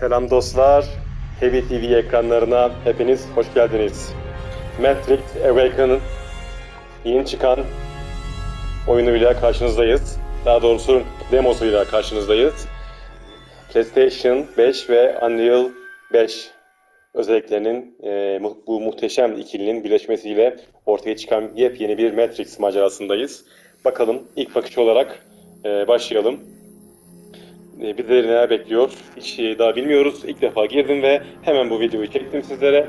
Selam dostlar. Heavy TV ekranlarına hepiniz hoş geldiniz. Matrix Awaken'ın yeni çıkan oyunuyla karşınızdayız. Daha doğrusu demosuyla karşınızdayız. PlayStation 5 ve Unreal 5 özelliklerinin e, bu muhteşem ikilinin birleşmesiyle ortaya çıkan yepyeni bir Matrix macerasındayız. Bakalım ilk bakış olarak e, başlayalım. E, Bizleri neler bekliyor hiç e, daha bilmiyoruz. İlk defa girdim ve hemen bu videoyu çektim sizlere.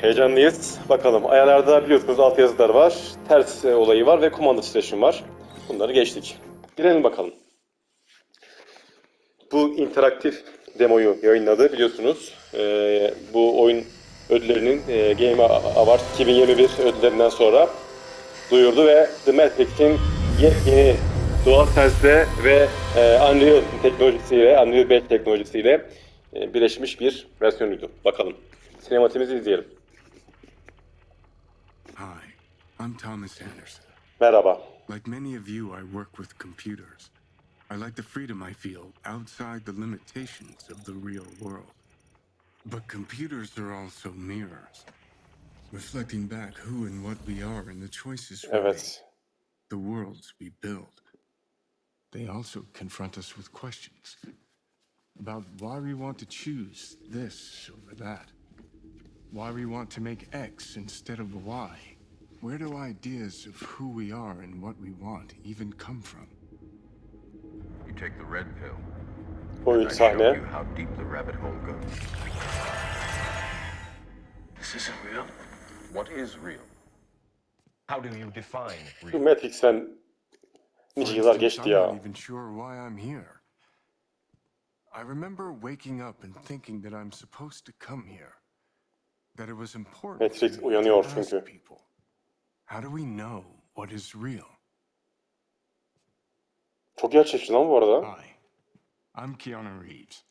Heyecanlıyız. Bakalım ayarlarda biliyorsunuz alt yazılar var. Ters e, olayı var ve kumanda titreşim var. Bunları geçtik. Girelim bakalım. Bu interaktif demoyu yayınladı biliyorsunuz. E, bu oyun ödüllerinin e, Game Awards 2021 ödüllerinden sonra duyurdu ve The Matrix'in yepyeni doğal sesle ve e, Unreal teknolojisiyle, Unreal 5 teknolojisiyle e, birleşmiş bir versiyonuydu. Bakalım. Sinematimizi izleyelim. Hi, I'm Thomas Anderson. Merhaba. Like many of you, I work with computers. I like the freedom I feel outside the limitations of the real world. But computers are also mirrors, reflecting back who and what we are and the choices we make, the worlds we build. They also confront us with questions about why we want to choose this over that. Why we want to make X instead of Y. Where do ideas of who we are and what we want even come from? You take the red pill. Bu I ilk show sahne. you how deep the rabbit hole goes. This isn't real. What is real? How do you define Bu real? Matrix'ten nice For yıllar geçti I'm ya. not even sure why I'm here. I remember waking up and thinking that I'm supposed to come here. That it was important Matrix uyanıyor to ask çünkü. people. How do we know what is real? Çok gerçekçi lan bu arada. Hi, I'm Keanu Reeves.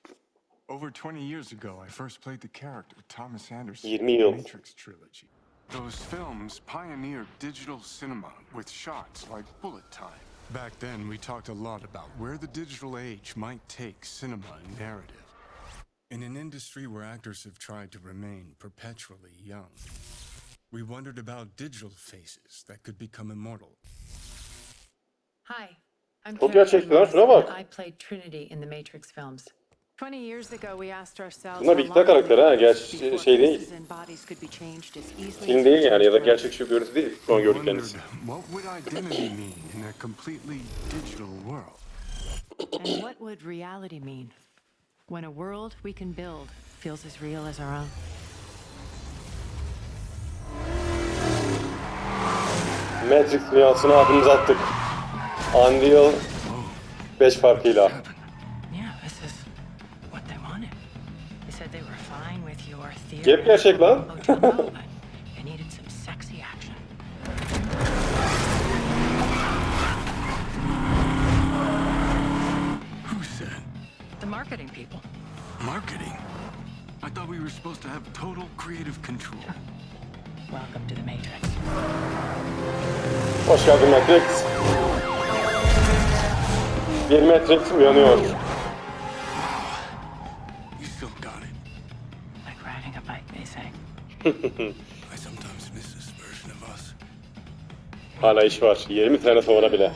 Over 20 years ago, I first played the character Thomas Anderson 20 in the yıl. Matrix trilogy. Those films pioneered digital cinema with shots like bullet time. Back then, we talked a lot about where the digital age might take cinema and narrative. In an industry where actors have tried to remain perpetually young, we wondered about digital faces that could become immortal. Hi, I'm Çok Karen gerçekçi lan, şuna Morris, bak. and I played Trinity in the Matrix films. 20 years ago, we asked ourselves Bunlar how bilgisayar long karakteri ha. was şey- şey değil. Film değil yani ya da gerçekçi bir görüntü değil. Şu an gördükleriniz. what would identity mean in a completely digital world? And what would reality mean when a world we can build feels as real as our own? Matrix dünyasına adımızı attık. Unreal 5 farkıyla. Yep, gerçek lan. Marketing people. Marketing? I thought we were supposed to have total creative control. Welcome to the Matrix. Hoş geldin Matrix. Bir Matrix uyanıyor. Hala iş var. 20 sene sonra bile.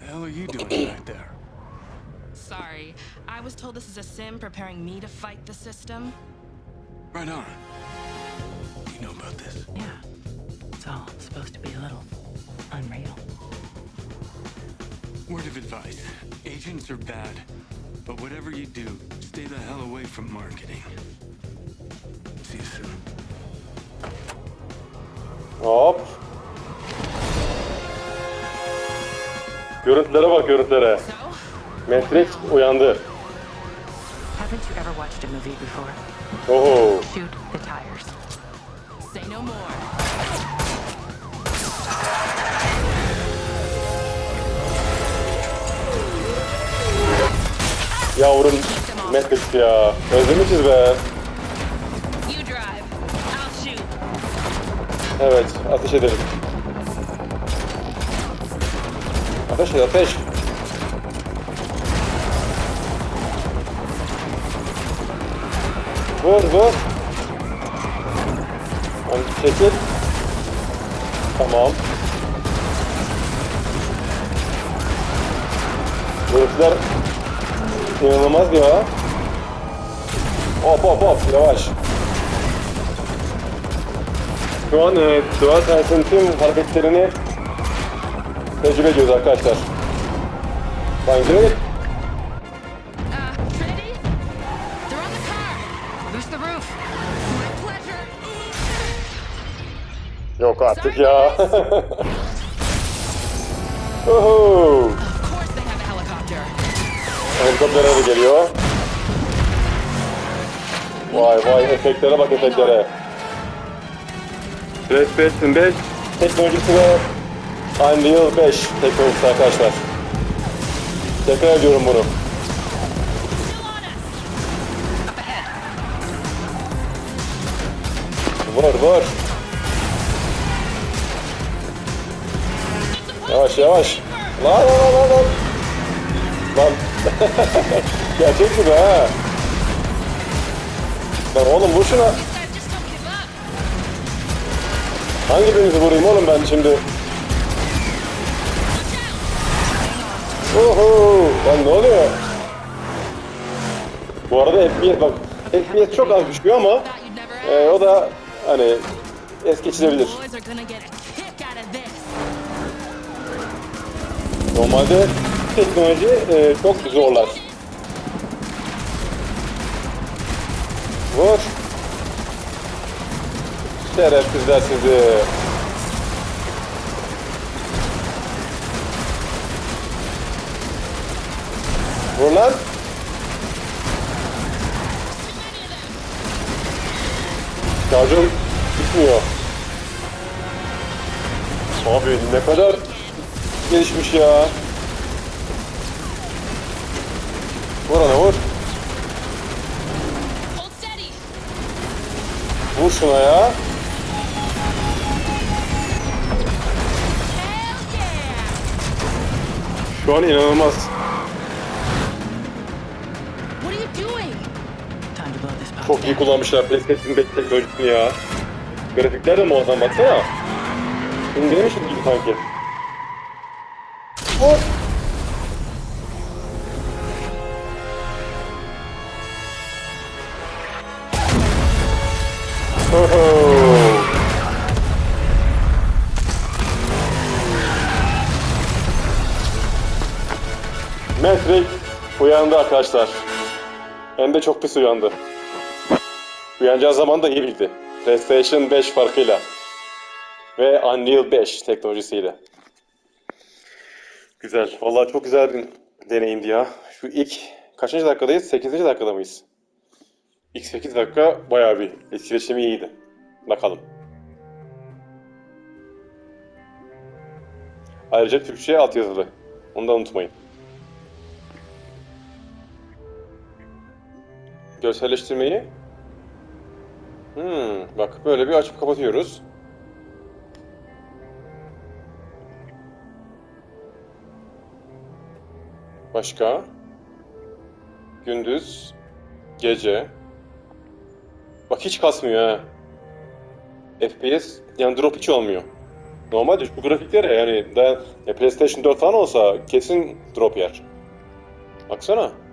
The hell are you doing back there? Sorry, I was told this is a sim preparing me to fight the system. Right on. You know about this? Yeah, it's all supposed to be a little unreal. Word of advice. Agents are bad. But whatever you do, stay the hell away from marketing. See you soon. Hop. Görüntülere bak görüntülere. Matrix uyandı. Haven't you ever watched a movie before? Oho. Shoot the tires. say no more. Yavrum Matrix ya. Özlemişiz be. Evet, ateş edelim. Ateş et, ateş. Vur vur. Hani çekil. Tamam. Herifler inanılmaz ya. Hop hop hop yavaş. Şu an e, Dual Sense'in tüm hareketlerini tecrübe ediyoruz arkadaşlar. My pleasure. Yok artık ya. Oho. Helikopter araba geliyor. Vay vay efektlere bak efektlere. PlayStation 5 teknolojisi ve Unreal 5 teknolojisi arkadaşlar. Tekrar ediyorum bunu. Vur vur. Yavaş yavaş. Lan lan lan lan. Lan. Gerçek gibi ha. Lan oğlum vur şuna. Hangi birinizi vurayım oğlum ben şimdi? Oho! Lan ne oluyor? Bu arada FPS bak FPS çok az düşüyor ama e, o da hani es geçilebilir. Normalde teknoloji e, çok zorlar. Vur. Şerefsizler sizi. Vur lan. Şarjım bitmiyor. Abi ne kadar gelişmiş ya. Vur ona vur. Vur şuna ya. Şu an inanılmaz. Çok iyi kullanmışlar PlayStation 5 teknolojisini ya. Grafikler de muazzam baksana. İndirmişiz gibi sanki. Matrix uyandı arkadaşlar. Hem de çok pis uyandı. Uyanacağı zaman da iyi bildi. PlayStation 5 farkıyla. Ve Unreal 5 teknolojisiyle. Güzel. Vallahi çok güzel bir deneyimdi ya. Şu ilk kaçıncı dakikadayız? 8. dakikada mıyız? İlk 8 dakika bayağı bir etkileşimi iyiydi. Bakalım. Ayrıca Türkçe altyazılı. Onu da unutmayın. Görselleştirmeyi Hmm, bak böyle bir açıp kapatıyoruz. Başka? Gündüz, gece. Bak hiç kasmıyor ha. FPS yani drop hiç olmuyor. Normalde bu grafiklere yani ya PlayStation 4 falan olsa kesin drop yer. Baksana.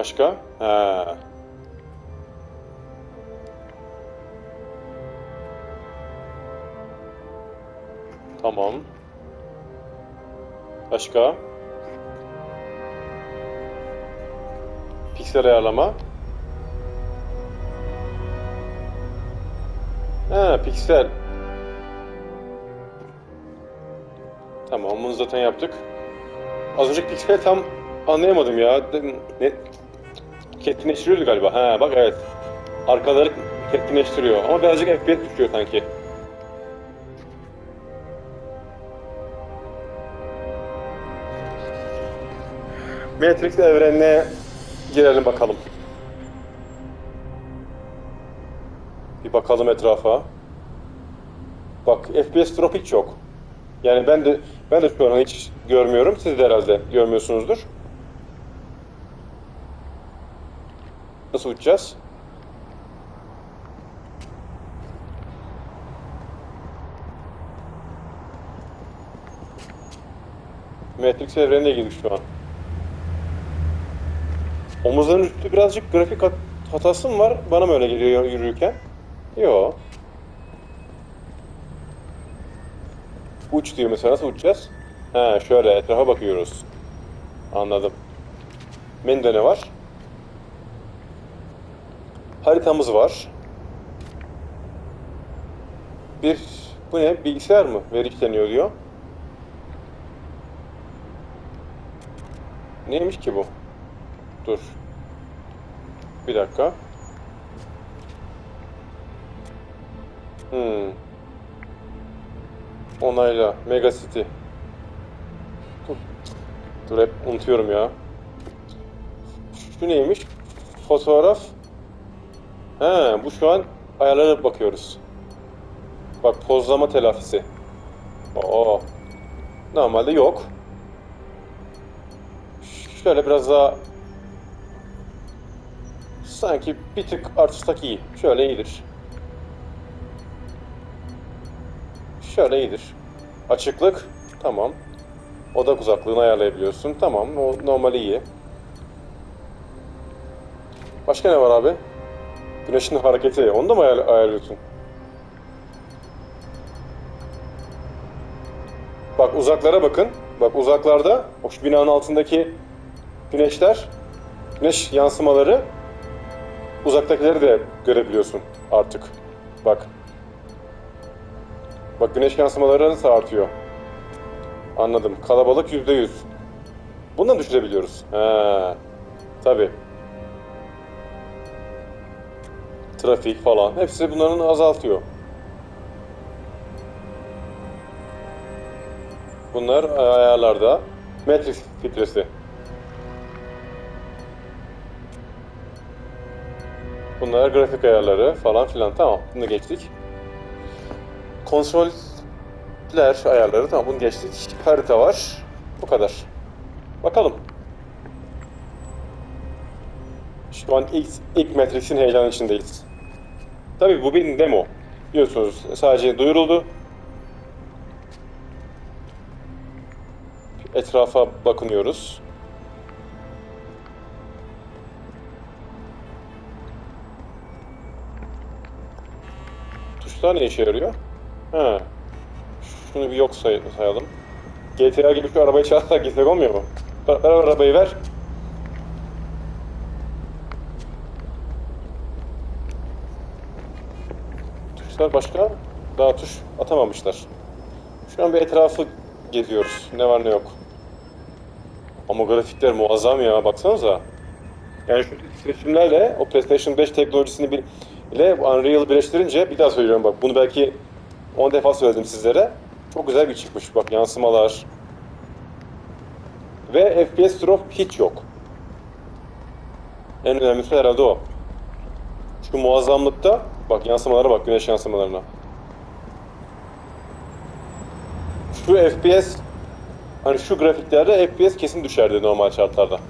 Başka? Ha. Tamam. Başka? Piksel ayarlama. Ha, piksel. Tamam, bunu zaten yaptık. Az önce piksel tam anlayamadım ya. Ne? Keskinleştiriyordu galiba. Ha bak evet. Arkaları keskinleştiriyor. Ama birazcık FPS düşüyor sanki. Matrix evrenine girelim bakalım. Bir bakalım etrafa. Bak FPS drop hiç yok. Yani ben de Ben de şu an hiç görmüyorum. Siz de herhalde görmüyorsunuzdur. Nasıl uçacağız? Matrix evrenine girdik şu an. Omuzların üstü birazcık grafik hat- hatası mı var? Bana mı öyle geliyor yürürken? Yo. Uç diyor mesela. Nasıl uçacağız? He şöyle etrafa bakıyoruz. Anladım. Menüde ne var? Haritamız var. Bir, bu ne? Bilgisayar mı? Veri diyor. Neymiş ki bu? Dur. Bir dakika. Hmm. Onayla. Mega City. Dur. Dur hep unutuyorum ya. Şu neymiş? Fotoğraf. He, bu şu an ayarlara bakıyoruz. Bak pozlama telafisi. Oo. Normalde yok. Şöyle biraz daha sanki bir tık artsak iyi. Şöyle iyidir. Şöyle iyidir. Açıklık tamam. Odak uzaklığını ayarlayabiliyorsun. Tamam, o normal iyi. Başka ne var abi? Güneşin hareketi. Onu da mı ayar- ayarlıyorsun? Bak uzaklara bakın. Bak uzaklarda o şu binanın altındaki güneşler, güneş yansımaları uzaktakileri de görebiliyorsun artık. Bak. Bak güneş yansımaları nasıl artıyor. Anladım. Kalabalık yüzde yüz. Bunu da düşürebiliyoruz. He. Tabii. Trafik falan. Hepsi bunların azaltıyor. Bunlar ayarlarda. Matrix filtresi. Bunlar grafik ayarları falan filan. Tamam. Bunu geçtik. Kontroller ayarları. Tamam bunu geçtik. Harita var. Bu kadar. Bakalım. Şu an ilk, ilk Matrix'in heyecanı içindeyiz. Tabii bu bir demo. Biliyorsunuz sadece duyuruldu. Etrafa bakınıyoruz. Tuşlar ne işe yarıyor? Ha. Şunu bir yok say- sayalım. GTA gibi şu arabayı çalarsak gitsek olmuyor mu? Ver, ver arabayı ver. Tuşlar başka? Daha tuş atamamışlar. Şu an bir etrafı geziyoruz. Ne var ne yok. Ama grafikler muazzam ya baksanıza. Yani şu seçimlerle o PlayStation 5 teknolojisini bir ile Unreal birleştirince bir daha söylüyorum bak bunu belki 10 defa söyledim sizlere. Çok güzel bir çıkmış bak yansımalar. Ve FPS drop hiç yok. En önemlisi herhalde o. Şu muazzamlıkta bak yansımalara bak güneş yansımalarına. Şu FPS hani şu grafiklerde FPS kesin düşerdi normal şartlarda.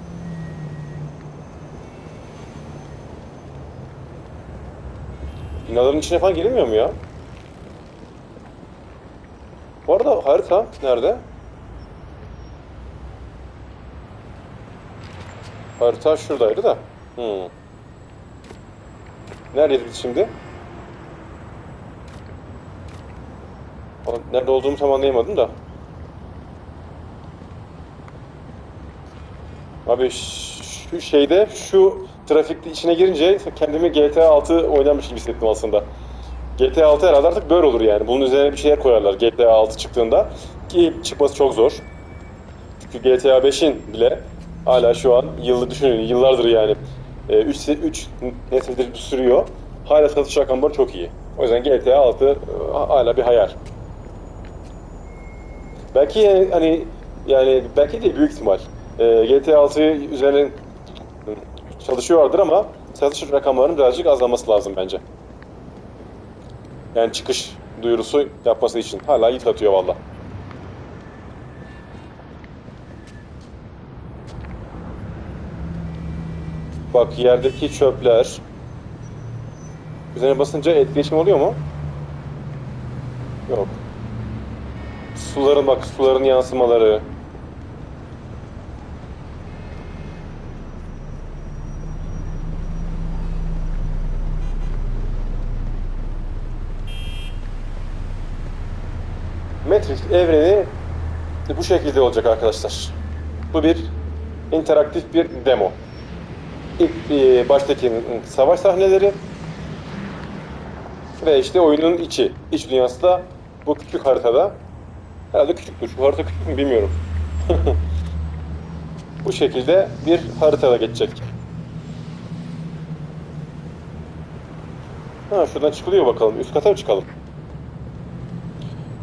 Binaların içine falan girilmiyor mu ya? Bu arada harita nerede? Harita şuradaydı da. Hmm. Neredeyiz şimdi? Nerede olduğumu tam anlayamadım da. Abi şu şeyde şu trafikte içine girince kendimi GTA 6 oynamış gibi hissettim aslında. GTA 6 herhalde artık böyle olur yani. Bunun üzerine bir şeyler koyarlar GTA 6 çıktığında. Ki çıkması çok zor. Çünkü GTA 5'in bile hala şu an yıllı düşünün yıllardır yani 3 3 nesildir sürüyor. Hala satış rakamları çok iyi. O yüzden GTA 6 e, hala bir hayal. Belki hani yani belki de büyük ihtimal. Ee, e, GTA 6 üzerine çalışıyorlardır ama satış rakamlarının birazcık azalması lazım bence. Yani çıkış duyurusu yapması için. Hala yıpratıyor valla. Bak yerdeki çöpler. Üzerine basınca etkileşim oluyor mu? Yok. Suların bak suların yansımaları. Matrix evreni bu şekilde olacak arkadaşlar. Bu bir interaktif bir demo. İlk e, baştaki savaş sahneleri ve işte oyunun içi. İç dünyası da bu küçük haritada. Herhalde küçüktür. Şu harita küçük mü bilmiyorum. bu şekilde bir haritada geçecek. Ha şuradan çıkılıyor bakalım. Üst kata mı çıkalım?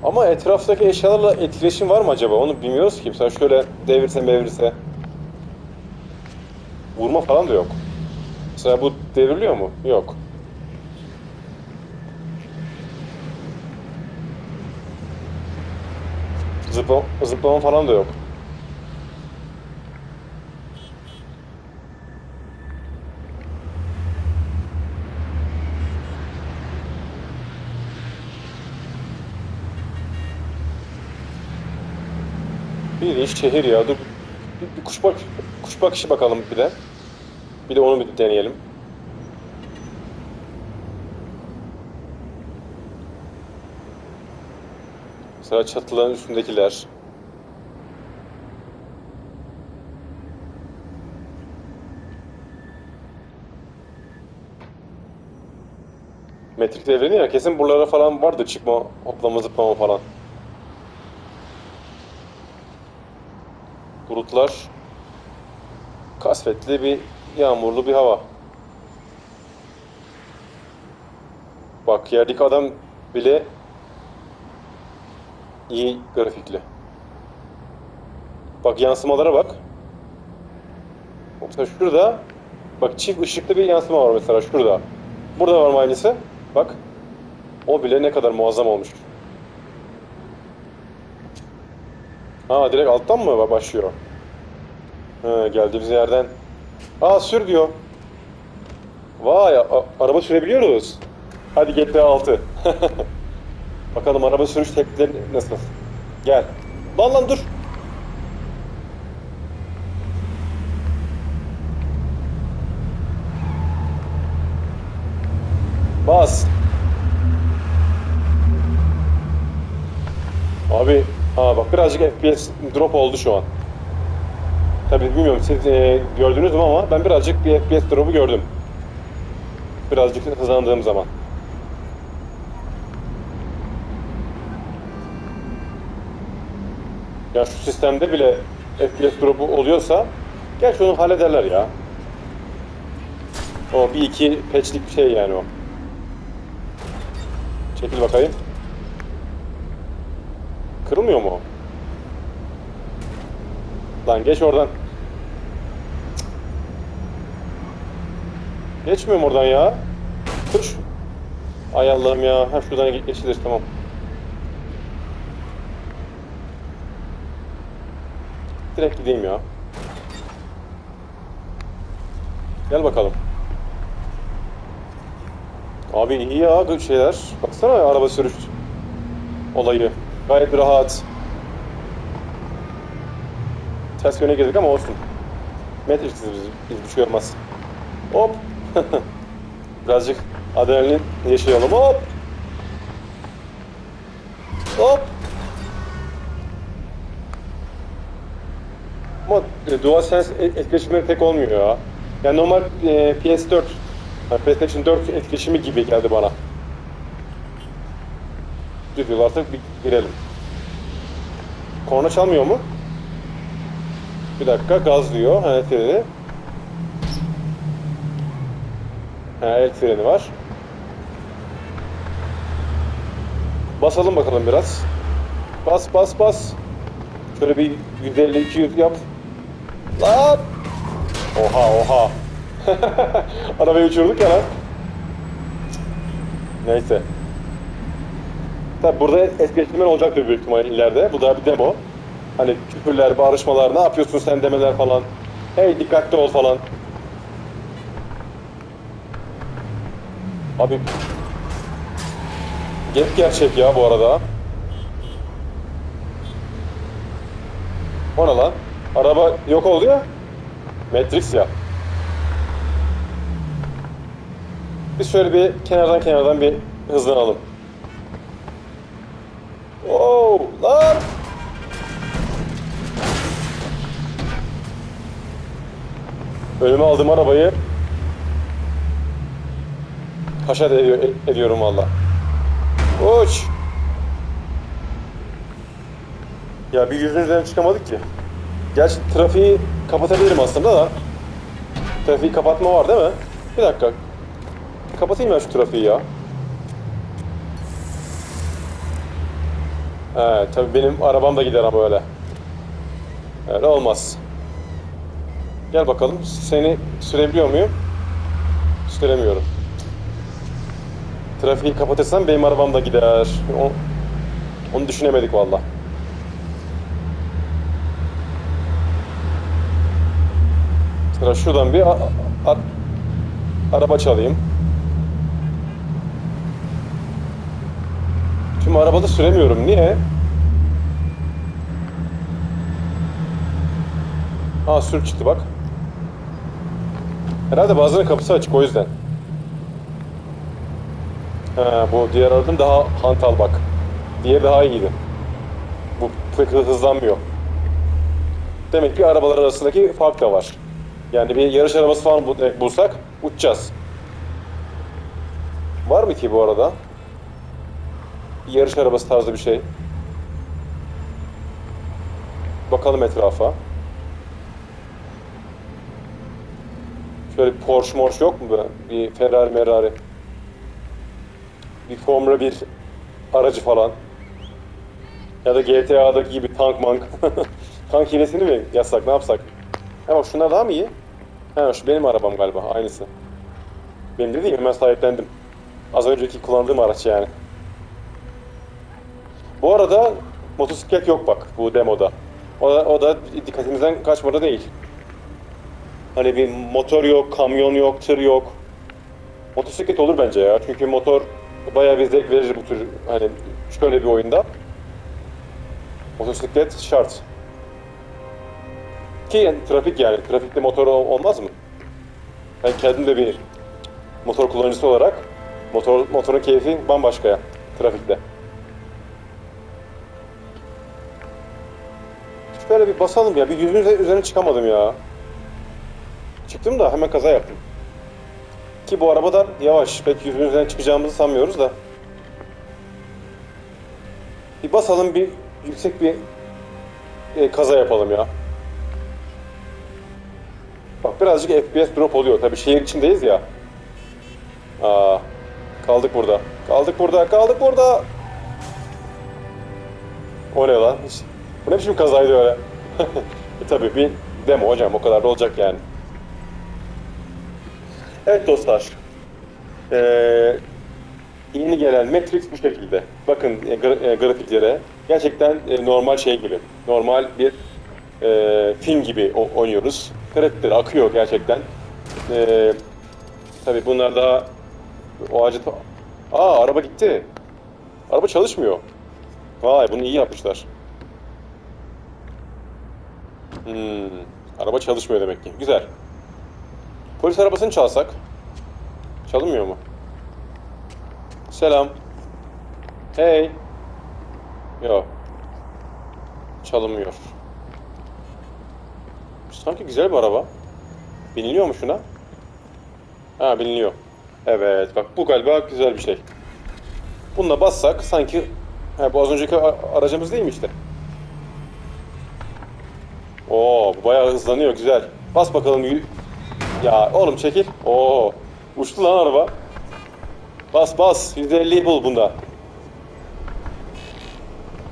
Ama etraftaki eşyalarla etkileşim var mı acaba? Onu bilmiyoruz ki. Mesela şöyle devirse mevirse. Vurma falan da yok. Mesela bu devriliyor mu? Yok. Zıpla, zıplama falan da yok. Bir şehir ya. Dur. Bir, bir kuş bak kuş bakışı bakalım bir de. Bir de onu bir deneyelim. Mesela çatıların üstündekiler. Matrix evreni ya kesin buralara falan vardı çıkma, hoplama, zıplama falan. Bulutlar kasvetli bir yağmurlu bir hava. Bak yerdeki adam bile iyi grafikli. Bak yansımalara bak. Mesela şurada bak çift ışıklı bir yansıma var mesela şurada. Burada var mı aynısı? Bak. O bile ne kadar muazzam olmuş. Ha direkt alttan mı başlıyor? Ha, geldiğimiz yerden. Aa sür diyor. Vay araba sürebiliyoruz. Hadi GTA 6. Bakalım araba sürüş teknikleri nasıl? Gel. Lan lan dur. Bas. Abi ha bak birazcık FPS drop oldu şu an. Tabii bilmiyorum siz e, gördünüz mü ama ben birazcık bir FPS drop'u gördüm. Birazcık hızlandığım zaman. Ya şu sistemde bile FPS drop'u oluyorsa gerçi onu hallederler ya. O bir iki patch'lik bir şey yani o. Çekil bakayım. Kırılmıyor mu? Lan geç oradan. Geçmiyorum oradan ya. Kuş. Ay Allah'ım ya. Ha şuradan ge- geçilir tamam. Direkt gideyim ya. Gel bakalım. Abi iyi ya şeyler. Baksana araba sürüş olayı. Gayet rahat. Ters yöne girdik ama olsun. Matrix'iz biz, biz bir şey olmaz. Hop. Birazcık adrenalin yaşayalım. Hop. Hop. Ama e, DualSense et- etkileşimleri pek olmuyor ya. Yani normal e, PS4, yani PlayStation 4 etkileşimi gibi geldi bana. Artık bir girelim. Korna çalmıyor mu? Bir dakika gaz diyor. Ha, el freni. Ha, el freni var. Basalım bakalım biraz. Bas bas bas. Şöyle bir 150-200 yap. Lan! Oha oha. Arabayı uçurduk ya lan. Neyse. Tabi burada etkileşimler olacaktır büyük ihtimalle ileride. Bu da bir demo. Hani küfürler, bağırışmalar, ne yapıyorsun sen demeler falan. Hey dikkatli ol falan. Abi Gep gerçek ya bu arada. O ne lan? Araba yok oldu ya. Matrix ya. Biz şöyle bir kenardan kenardan bir hızlanalım. Oo lan! Önüme aldığım arabayı haşat ediyor, ediyorum valla. Uç! Ya bir yüzün üzerine çıkamadık ki. Gerçi trafiği kapatabilirim aslında da. Trafiği kapatma var değil mi? Bir dakika. Kapatayım ben şu trafiği ya. He tabii benim arabam da gider ama öyle. Öyle olmaz. Gel bakalım seni sürebiliyor muyum? Süremiyorum. Trafiği kapatırsam benim arabam da gider. O, onu düşünemedik valla. Sıra şuradan bir araba çalayım. Tüm arabada süremiyorum. Niye? Aa sür çıktı bak. Herhalde bazılarının kapısı açık o yüzden. Ha, bu diğer aradım daha hantal bak. Diğeri daha iyiydi. Bu pek hızlanmıyor. Demek ki arabalar arasındaki fark da var. Yani bir yarış arabası falan bul- bulsak uçacağız. Var mı ki bu arada? Bir yarış arabası tarzı bir şey. Bakalım etrafa. Şöyle bir Porsche Morse yok mu be? Bir Ferrari Merari. Bir Formula 1 aracı falan. Ya da GTA'daki gibi tank mank. tank hilesini mi yazsak ne yapsak? Ha şunlar daha mı iyi? Ha şu benim arabam galiba aynısı. Benim dediğim hemen sahiplendim. Az önceki kullandığım araç yani. Bu arada motosiklet yok bak bu demoda. O da, o da dikkatimizden kaçmadı değil. Hani bir motor yok, kamyon yok, tır yok. Motosiklet olur bence ya. Çünkü motor bayağı bir zevk verir bu tür hani şöyle bir oyunda. Motosiklet şart. Ki yani trafik yani. Trafikte motor ol- olmaz mı? Ben kendim de bir motor kullanıcısı olarak motor motorun keyfi bambaşka ya trafikte. Şöyle bir basalım ya. Bir yüzün üze- üzerine çıkamadım ya. Çıktım da hemen kaza yaptım. Ki bu araba da yavaş. Pek yüzün üzerine çıkacağımızı sanmıyoruz da. Bir basalım bir yüksek bir e, kaza yapalım ya. Birazcık FPS drop oluyor. Tabii şehir içindeyiz ya. Aa, kaldık burada. Kaldık burada. Kaldık burada. O ne lan? Bu ne biçim kazaydı öyle? e tabii bir demo hocam. O kadar da olacak yani. Evet dostlar. Ee, yeni gelen Matrix bu şekilde. Bakın e, gra- e, grafiklere. Gerçekten e, normal şey gibi. Normal bir e, film gibi oynuyoruz. Grafikler akıyor gerçekten. E, tabii bunlar daha o ağacı... Aa araba gitti. Araba çalışmıyor. Vay bunu iyi yapmışlar. Hmm, araba çalışmıyor demek ki. Güzel. Polis arabasını çalsak. Çalınmıyor mu? Selam. Hey. Yok. Çalınmıyor. Sanki güzel bir araba. Biniliyor mu şuna? Ha biniliyor. Evet bak bu galiba güzel bir şey. Bununla bassak sanki ha, bu az önceki aracımız değil mi işte? Oo bu bayağı hızlanıyor güzel. Bas bakalım ya oğlum çekil. Oo uçtu lan araba. Bas bas 150'yi bul bunda.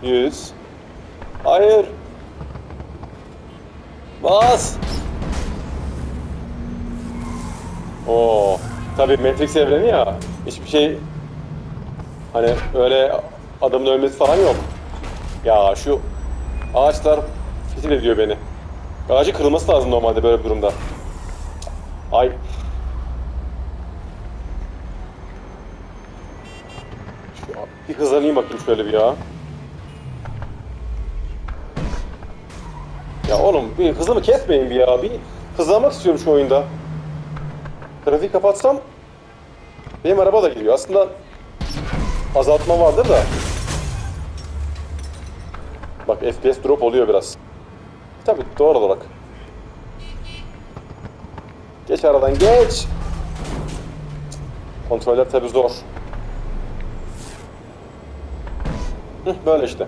100 Hayır. Bas. Oo. Tabii Matrix evreni ya. Hiçbir şey hani öyle adamın ölmesi falan yok. Ya şu ağaçlar fitil ediyor beni. Ağacı kırılması lazım normalde böyle bir durumda. Ay. Bir hızlanayım bakayım şöyle bir ya. Ya oğlum bir hızımı kesmeyin bir ya. Bir hızlanmak istiyorum şu oyunda. Trafiği kapatsam benim araba da gidiyor. Aslında azaltma vardır da. Bak FPS drop oluyor biraz. Tabii doğal olarak. Geç aradan geç. Kontroller tabii zor. Hı, böyle işte.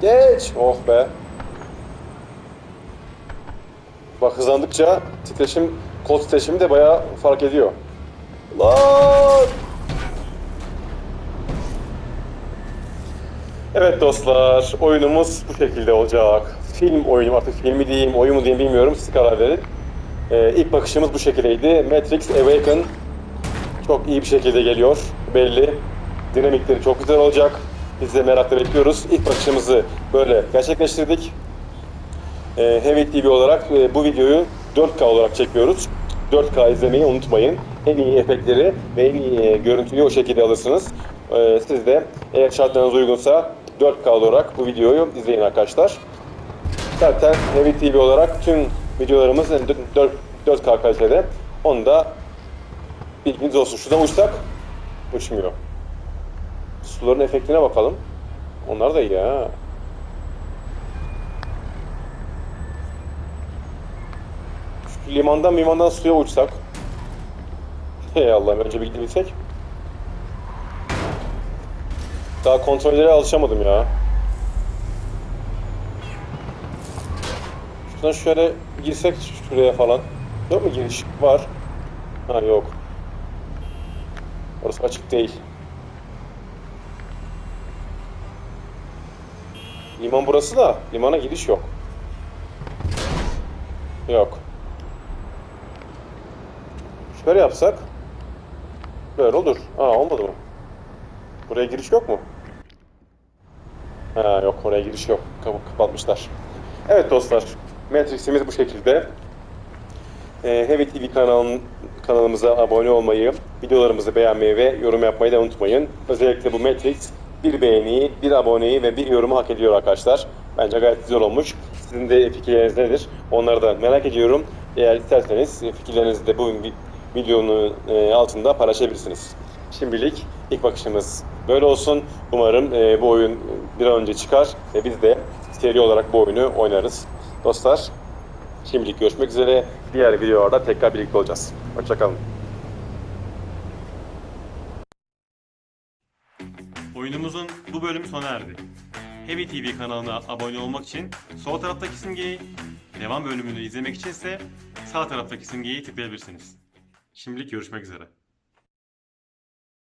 Geç. Oh be. Bak hızlandıkça titreşim, kol titreşimi de bayağı fark ediyor. Lan! Evet dostlar, oyunumuz bu şekilde olacak. Film oyunu, artık filmi diyeyim, oyun mu diyeyim bilmiyorum, siz karar verin. Ee, ilk bakışımız bu şekildeydi. Matrix Awaken çok iyi bir şekilde geliyor, belli. Dinamikleri çok güzel olacak. Biz de merakla bekliyoruz. İlk bakışımızı böyle gerçekleştirdik. Ee, Heavy TV olarak e, bu videoyu 4K olarak çekiyoruz. 4K izlemeyi unutmayın. En iyi efektleri ve en iyi e, görüntüyü o şekilde alırsınız. Ee, siz de eğer şartlarınız uygunsa 4K olarak bu videoyu izleyin arkadaşlar. Zaten Heavy TV olarak tüm videolarımız 4, 4K kalitede. Onu da bilginiz olsun. Şuradan uçsak uçmuyor. Suların efektine bakalım. Onlar da iyi ha. Şu limandan limandan suya uçsak. Hey Allah'ım önce bir gidebilsek. Daha kontrollere alışamadım ya. Şuradan şöyle girsek şuraya falan. Yok mu giriş? Var. Ha yok. Orası açık değil. Liman burası da. Limana gidiş yok. Yok. Şöyle yapsak. Böyle olur. Aa olmadı mı? Buraya giriş yok mu? Ha yok oraya giriş yok. Kapı kapatmışlar. Evet dostlar. Matrix'imiz bu şekilde. Ee, Heavy TV kanalın, kanalımıza abone olmayı, videolarımızı beğenmeyi ve yorum yapmayı da unutmayın. Özellikle bu Matrix bir beğeniyi, bir aboneyi ve bir yorumu hak ediyor arkadaşlar. Bence gayet güzel olmuş. Sizin de fikirleriniz nedir? Onları da merak ediyorum. Eğer isterseniz fikirlerinizi de bu vi- videonun e, altında paylaşabilirsiniz. Şimdilik ilk bakışımız böyle olsun. Umarım e, bu oyun bir an önce çıkar ve biz de seri olarak bu oyunu oynarız. Dostlar, şimdilik görüşmek üzere. Diğer videolarda tekrar birlikte olacağız. Hoşçakalın. Oyunumuzun bu bölümü sona erdi. Heavy TV kanalına abone olmak için sol taraftaki simgeyi, devam bölümünü izlemek için ise sağ taraftaki simgeyi tıklayabilirsiniz. Şimdilik görüşmek üzere.